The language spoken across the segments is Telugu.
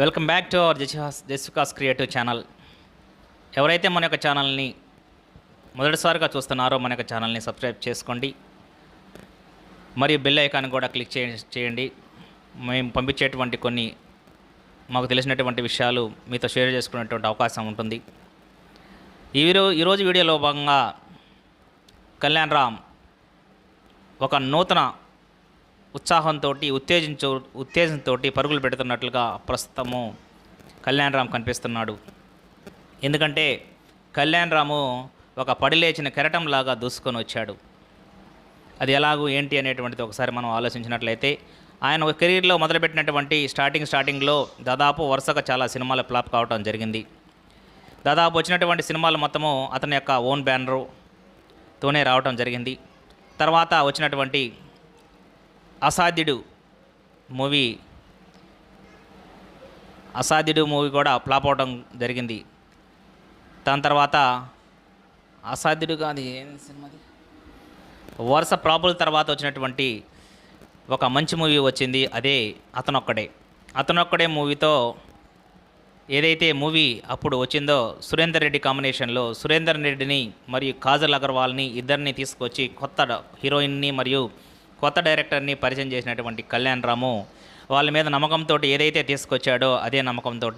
వెల్కమ్ బ్యాక్ టు అవర్ జెసిహాస్ జెసికాస్ క్రియేటివ్ ఛానల్. ఎవరైతే మన యొక్క ఛానల్ని మొదటిసారిగా చూస్తున్నారో మన యొక్క ఛానల్ని సబ్స్క్రైబ్ చేసుకోండి. మరియు బెల్ ఐకాన్ కూడా క్లిక్ చేయ చేయండి. మేము పంపించేటువంటి కొన్ని మాకు తెలిసినటువంటి విషయాలు మీతో షేర్ చేసుకునేటువంటి అవకాశం ఉంటుంది. ఈ ఈరోజు వీడియోలో భాగంగా కళ్యాణ్ రామ్ ఒక నూతన ఉత్సాహంతో ఉత్తేజించు ఉత్తేజంతో పరుగులు పెడుతున్నట్లుగా ప్రస్తుతము కళ్యాణరామ్ కనిపిస్తున్నాడు. ఎందుకంటే కళ్యాణరాము ఒక పడిలేచిన కెరటంలాగా దూసుకొని వచ్చాడు అది ఎలాగూ ఏంటి అనేటువంటిది ఒకసారి మనం ఆలోచించినట్లయితే ఆయన ఒక కెరీర్లో మొదలుపెట్టినటువంటి స్టార్టింగ్ స్టార్టింగ్లో దాదాపు వరుసగా చాలా సినిమాలు ఫ్లాప్ కావడం జరిగింది. దాదాపు వచ్చినటువంటి సినిమాలు మొత్తము అతని యొక్క ఓన్ బ్యానరుతోనే రావటం జరిగింది. తర్వాత వచ్చినటువంటి అసాధ్యుడు మూవీ అసాధ్యుడు మూవీ కూడా ఫ్లాప్ అవడం జరిగింది. దాని తర్వాత అసాధ్యుడు కాదు ఏం సినిమాది వరుస ప్రాపుల తర్వాత వచ్చినటువంటి ఒక మంచి మూవీ వచ్చింది అదే అతనొక్కడే. అతనొక్కడే మూవీతో ఏదైతే మూవీ అప్పుడు వచ్చిందో సురేందర్ రెడ్డి కాంబినేషన్లో సురేందర్ రెడ్డిని మరియు కాజల్ అగర్వాల్ని ఇద్దరిని తీసుకొచ్చి కొత్త హీరోయిన్ని మరియు కొత్త డైరెక్టర్ని పరిచయం చేసినటువంటి కళ్యాణ్ రాము వాళ్ళ మీద నమ్మకంతో ఏదైతే తీసుకొచ్చాడో అదే నమ్మకంతో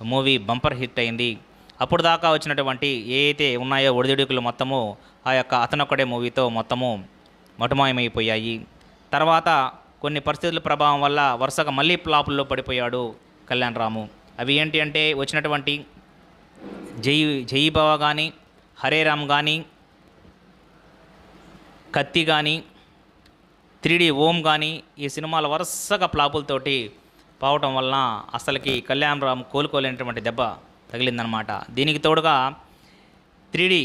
మూవీ బంపర్ హిట్ అయింది. అప్పుడు దాకా వచ్చినటువంటి ఏ అయితే ఉన్నాయో ఒడిదుడుకులు మొత్తము ఆ యొక్క అతనొక్కడే మూవీతో మొత్తము మటుమాయమైపోయాయి. తర్వాత కొన్ని పరిస్థితుల ప్రభావం వల్ల వరుసగా మళ్ళీ ప్లాపుల్లో పడిపోయాడు కళ్యాణ్ రాము. అవి ఏంటి అంటే వచ్చినటువంటి జై జయీ బావ కానీ హరే రామ్ కానీ కత్తి కానీ త్రీడీ ఓం కానీ ఈ సినిమాల వరుసగా ఫ్లాపులతోటి పోవటం వలన అసలుకి కళ్యాణ్ రామ్ కోలుకోలేనటువంటి దెబ్బ తగిలిందనమాట దీనికి తోడుగా three D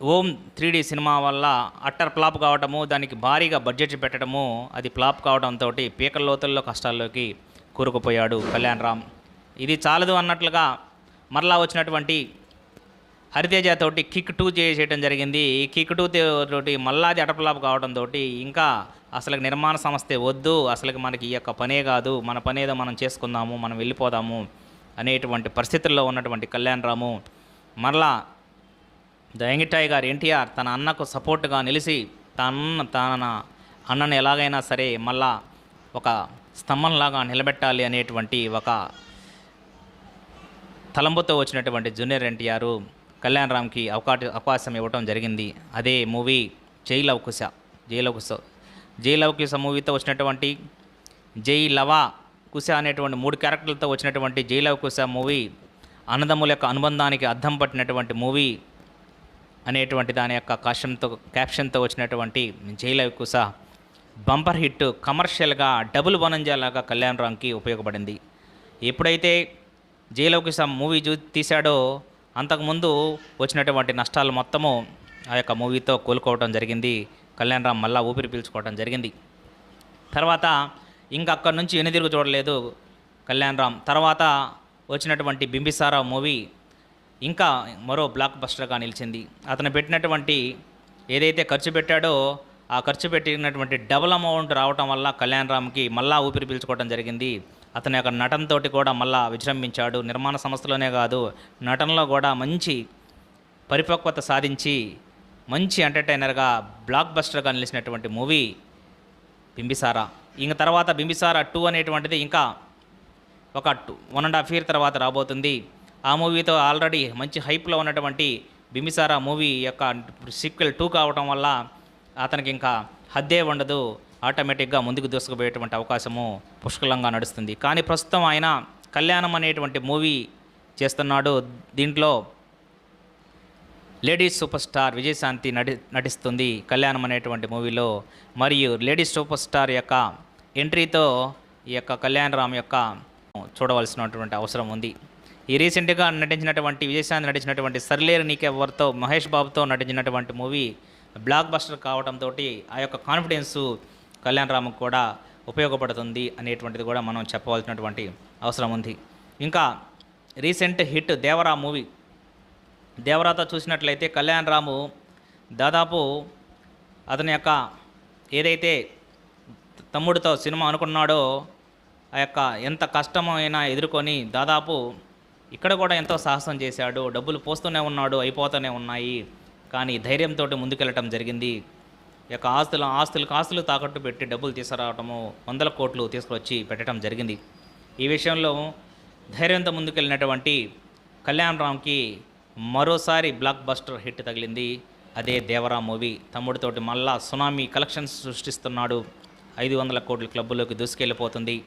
Om three D cinema వల్ల అట్టర్ ఫ్లాప్ కావటము దానికి భారీగా బడ్జెట్ పెట్టడము అది ఫ్లాప్ కావడంతో పీకల లోతుల్లో కష్టాల్లోకి కూరుకుపోయాడు కళ్యాణ్ రామ్. ఇది చాలదు అన్నట్లుగా మరలా వచ్చినటువంటి హరితేజ తోటి కిక్ టూ చేసేయడం జరిగింది. ఈ కిక్ టూ తోటి మళ్ళా అది కావడం తోటి ఇంకా అసలు నిర్మాణ సంస్థే వద్దు అసలు మనకి ఈ యొక్క పనే కాదు మన పనేదో మనం చేసుకుందాము మనం వెళ్ళిపోదాము అనేటువంటి పరిస్థితుల్లో ఉన్నటువంటి కళ్యాణ్ రాము మరలా దయంగిటాయి గారు ఎన్టీఆర్ తన అన్నకు సపోర్ట్గా నిలిచి తన తన అన్నను ఎలాగైనా సరే మళ్ళా ఒక స్తంభంలాగా నిలబెట్టాలి అనేటువంటి ఒక తలంపుతో వచ్చినటువంటి జూనియర్ ఎన్టీఆర్ కళ్యాణ్ రామ్కి అవకాశ అవకాశం ఇవ్వటం జరిగింది. అదే మూవీ జై లవకుశ జై లవకుశ జై లవకుశ మూవీతో వచ్చినటువంటి జై లవా కుశ అనేటువంటి మూడు క్యారెక్టర్లతో వచ్చినటువంటి జై లవకుశ మూవీ అన్నదమ్ముల యొక్క అనుబంధానికి అద్దం పట్టినటువంటి మూవీ అనేటువంటి దాని యొక్క కాషంతో క్యాప్షన్తో వచ్చినటువంటి జై లవకుశ బంపర్ హిట్ కమర్షియల్గా డబుల్ బనంజాలాగా కళ్యాణ్ రామ్కి ఉపయోగపడింది. ఎప్పుడైతే జైలవకుశ మూవీ చూ తీశాడో అంతకుముందు వచ్చినటువంటి నష్టాలు మొత్తము ఆ యొక్క మూవీతో కోలుకోవడం జరిగింది. కళ్యాణ్ రామ్ మళ్ళా ఊపిరి పీల్చుకోవడం జరిగింది. తర్వాత ఇంకా అక్కడి నుంచి వెనుదిరుగు చూడలేదు కళ్యాణ్ రామ్ తర్వాత వచ్చినటువంటి బింబిసారా మూవీ ఇంకా మరో బ్లాక్ బస్టర్గా నిలిచింది. అతను పెట్టినటువంటి ఏదైతే ఖర్చు పెట్టాడో ఆ ఖర్చు పెట్టినటువంటి డబుల్ అమౌంట్ రావటం వల్ల కళ్యాణ్ రామ్కి మళ్ళా ఊపిరి పీల్చుకోవడం జరిగింది. అతని యొక్క నటనతోటి కూడా మళ్ళా విజృంభించాడు. నిర్మాణ సంస్థలోనే కాదు నటనలో కూడా మంచి పరిపక్వత సాధించి మంచి ఎంటర్టైనర్గా బ్లాక్ బస్టర్గా నిలిచినటువంటి మూవీ బింబిసారా. ఇంక తర్వాత బింబిసారా టూ అనేటువంటిది ఇంకా ఒక two one and half year తర్వాత రాబోతుంది. ఆ మూవీతో ఆల్రెడీ మంచి హైప్లో ఉన్నటువంటి బింబిసారా మూవీ యొక్క సీక్వెల్ టూ కావటం వల్ల అతనికి ఇంకా హద్దే ఉండదు. ఆటోమేటిక్గా ముందుకు దూసుకుపోయేటువంటి అవకాశము పుష్కలంగా నడుస్తుంది. కానీ ప్రస్తుతం ఆయన కళ్యాణం అనేటువంటి మూవీ చేస్తున్నాడు. దీంట్లో లేడీస్ సూపర్ స్టార్ విజయశాంతి నటి నటిస్తుంది కళ్యాణం అనేటువంటి మూవీలో. మరియు లేడీస్ సూపర్ స్టార్ యొక్క ఎంట్రీతో ఈ యొక్క కళ్యాణ్ రామ్ యొక్క చూడవలసినటువంటి అవసరం ఉంది. ఈ రీసెంట్గా నటించినటువంటి విజయశాంతి నటించినటువంటి సర్లేరు నీకెవరితో మహేష్ బాబుతో నటించినటువంటి మూవీ బ్లాక్ బస్టర్ కావడంతో ఆ యొక్క కాన్ఫిడెన్సు కళ్యాణ్ కూడా ఉపయోగపడుతుంది అనేటువంటిది కూడా మనం చెప్పవలసినటువంటి అవసరం ఉంది. ఇంకా రీసెంట్ హిట్ దేవరా మూవీ. దేవరాతో చూసినట్లయితే కళ్యాణ్ రాము దాదాపు అతని యొక్క ఏదైతే తమ్ముడితో సినిమా అనుకున్నాడో ఆ యొక్క ఎంత కష్టమైనా ఎదుర్కొని దాదాపు ఇక్కడ కూడా ఎంతో సాహసం చేశాడు. డబ్బులు పోస్తూనే ఉన్నాడు అయిపోతూనే ఉన్నాయి. కానీ ధైర్యంతో ముందుకెళ్ళటం జరిగింది. యొక్క ఆస్తులు ఆస్తులకు ఆస్తులు తాకట్టు పెట్టి డబ్బులు తీసుకురావటము వందల కోట్లు తీసుకువచ్చి పెట్టడం జరిగింది. ఈ విషయంలో ధైర్యంతో ముందుకెళ్ళినటువంటి కళ్యాణ్ రామ్కి మరోసారి బ్లాక్ బస్టర్ హిట్ తగిలింది. అదే దేవరా మూవీ. తమ్ముడితోటి మళ్ళా సునామీ కలెక్షన్స్ సృష్టిస్తున్నాడు. ఐదు వందల కోట్ల క్లబ్బులోకి దూసుకెళ్ళిపోతుంది.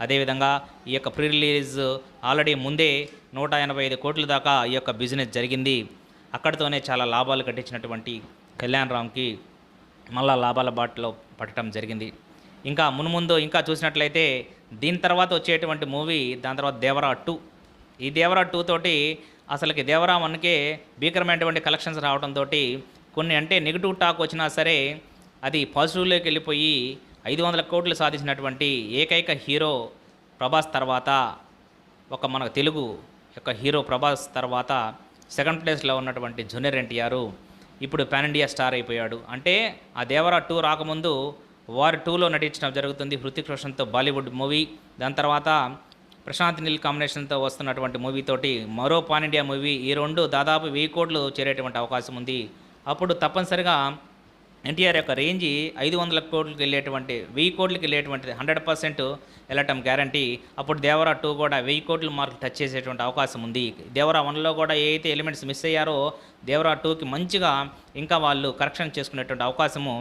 అదేవిధంగా ఈ యొక్క ప్రీ రిలీజ్ ఆల్రెడీ ముందే నూట ఎనభై ఐదు కోట్ల దాకా ఈ యొక్క బిజినెస్ జరిగింది. అక్కడితోనే చాలా లాభాలు కట్టించినటువంటి కళ్యాణ్ రామ్కి మళ్ళా లాభాల బాటలో పట్టడం జరిగింది. ఇంకా మునుముందు ఇంకా చూసినట్లయితే దీని తర్వాత వచ్చేటువంటి మూవీ దాని తర్వాత దేవరా టూ. ఈ దేవరా టూ తోటి అసలుకి దేవరా వన్కే భీకరమైనటువంటి కలెక్షన్స్ రావడంతో కొన్ని అంటే నెగిటివ్ టాక్ వచ్చినా సరే అది పాజిటివ్లోకి వెళ్ళిపోయి ఐదు వందల కోట్లు సాధించినటువంటి ఏకైక హీరో ప్రభాస్ తర్వాత ఒక మన తెలుగు యొక్క హీరో ప్రభాస్ తర్వాత సెకండ్ ప్లేస్లో ఉన్నటువంటి జూనియర్ ఎన్టీఆర్ ఇప్పుడు పాన్ ఇండియా స్టార్ అయిపోయాడు. అంటే ఆ దేవరా టూ రాకముందు వార్ టూలో నటించడం జరుగుతుంది హృతిక్ రోషన్తో బాలీవుడ్ మూవీ. దాని తర్వాత ప్రశాంత్ నీల్ కాంబినేషన్తో వస్తున్నటువంటి మూవీ తోటి మరో పాన్ ఇండియా మూవీ. ఈ రెండు దాదాపు వెయ్యి కోట్లు చేరేటువంటి అవకాశం ఉంది. అప్పుడు తప్పనిసరిగా ఎన్టీఆర్ యొక్క రేంజ్ ఐదు వందల కోట్లకి వెళ్ళేటువంటి వెయ్యి కోట్లకి వెళ్ళేటువంటిది హండ్రెడ్ పర్సెంట్ వెళ్ళటం గ్యారంటీ. అప్పుడు దేవరా టూ కూడా వెయ్యి కోట్ల మార్కులు టచ్ చేసేటువంటి అవకాశం ఉంది. దేవరా వన్లో కూడా ఏ అయితే ఎలిమెంట్స్ మిస్ అయ్యారో దేవరా టూకి మంచిగా ఇంకా వాళ్ళు కరెక్షన్ చేసుకునేటువంటి అవకాశము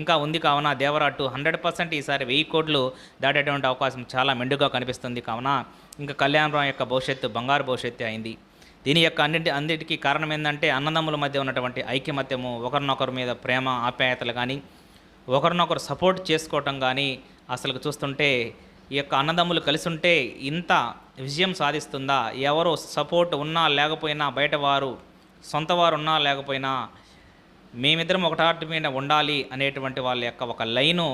ఇంకా ఉంది. కావున దేవరా టూ హండ్రెడ్ పర్సెంట్ ఈసారి వెయ్యి కోట్లు దాటేటువంటి అవకాశం చాలా మెండుగా కనిపిస్తుంది. కావున ఇంకా కళ్యాణరావు యొక్క భవిష్యత్తు బంగారు భవిష్యత్తు అయింది. దీని యొక్క అన్నింటి అన్నిటికీ కారణం ఏంటంటే అన్నదమ్ముల మధ్య ఉన్నటువంటి ఐక్యమత్యము ఒకరినొకరి మీద ప్రేమ ఆప్యాయతలు కానీ ఒకరినొకరు సపోర్ట్ చేసుకోవటం కానీ అసలు చూస్తుంటే ఈ యొక్క అన్నదమ్ములు కలిసి ఉంటే ఇంత విజయం సాధిస్తుందా? ఎవరు సపోర్ట్ ఉన్నా లేకపోయినా బయట వారు సొంత వారు ఉన్నా లేకపోయినా మేమిద్దరం ఒకటాటి మీద ఉండాలి అనేటువంటి వాళ్ళ యొక్క ఒక లైను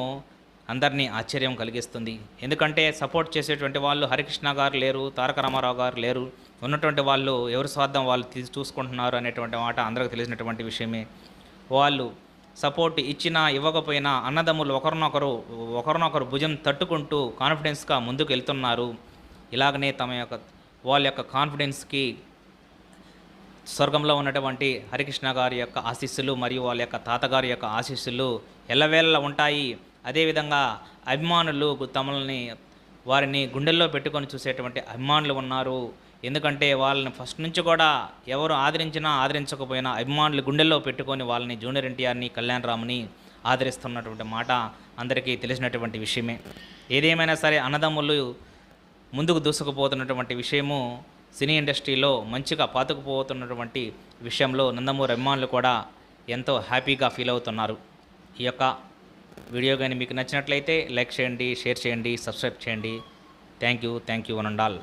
అందరినీ ఆశ్చర్యం కలిగిస్తుంది. ఎందుకంటే సపోర్ట్ చేసేటువంటి వాళ్ళు హరికృష్ణ గారు లేరు తారక రామారావు గారు లేరు. ఉన్నటువంటి వాళ్ళు ఎవరి స్వార్థం వాళ్ళు తీసి చూసుకుంటున్నారు అనేటువంటి మాట అందరికీ తెలిసినటువంటి విషయమే. వాళ్ళు సపోర్ట్ ఇచ్చినా ఇవ్వకపోయినా అన్నదమ్ములు ఒకరినొకరు ఒకరినొకరు భుజం తట్టుకుంటూ కాన్ఫిడెన్స్గా ముందుకు వెళ్తున్నారు ఇలాగనే తమ యొక్క వాళ్ళ యొక్క కాన్ఫిడెన్స్కి స్వర్గంలో ఉన్నటువంటి హరికృష్ణ గారి యొక్క ఆశీస్సులు మరియు వాళ్ళ యొక్క తాతగారి యొక్క ఆశీస్సులు ఎల్లవేళలా ఉంటాయి. అదేవిధంగా అభిమానులు తమల్ని వారిని గుండెల్లో పెట్టుకొని చూసేటువంటి అభిమానులు ఉన్నారు. ఎందుకంటే వాళ్ళని ఫస్ట్ నుంచి కూడా ఎవరు ఆదరించినా ఆదరించకపోయినా అభిమానులు గుండెల్లో పెట్టుకొని వాళ్ళని జూనియర్ ఎన్టీఆర్ని కళ్యాణ్ రామ్ని ఆదరిస్తున్నటువంటి మాట అందరికీ తెలిసినటువంటి విషయమే. ఏదేమైనా సరే అన్నదమ్ములు ముందుకు దూసుకుపోతున్నటువంటి విషయము సినీ ఇండస్ట్రీలో మంచిగా పాతుకుపోతున్నటువంటి విషయంలో నందమూరి అభిమానులు కూడా ఎంతో హ్యాపీగా ఫీల్ అవుతున్నారు. ఈ యొక్క వీడియో కానీ మీకు నచ్చినట్లయితే లైక్ చేయండి షేర్ చేయండి సబ్స్క్రైబ్ చేయండి. Thank you thank you one and all.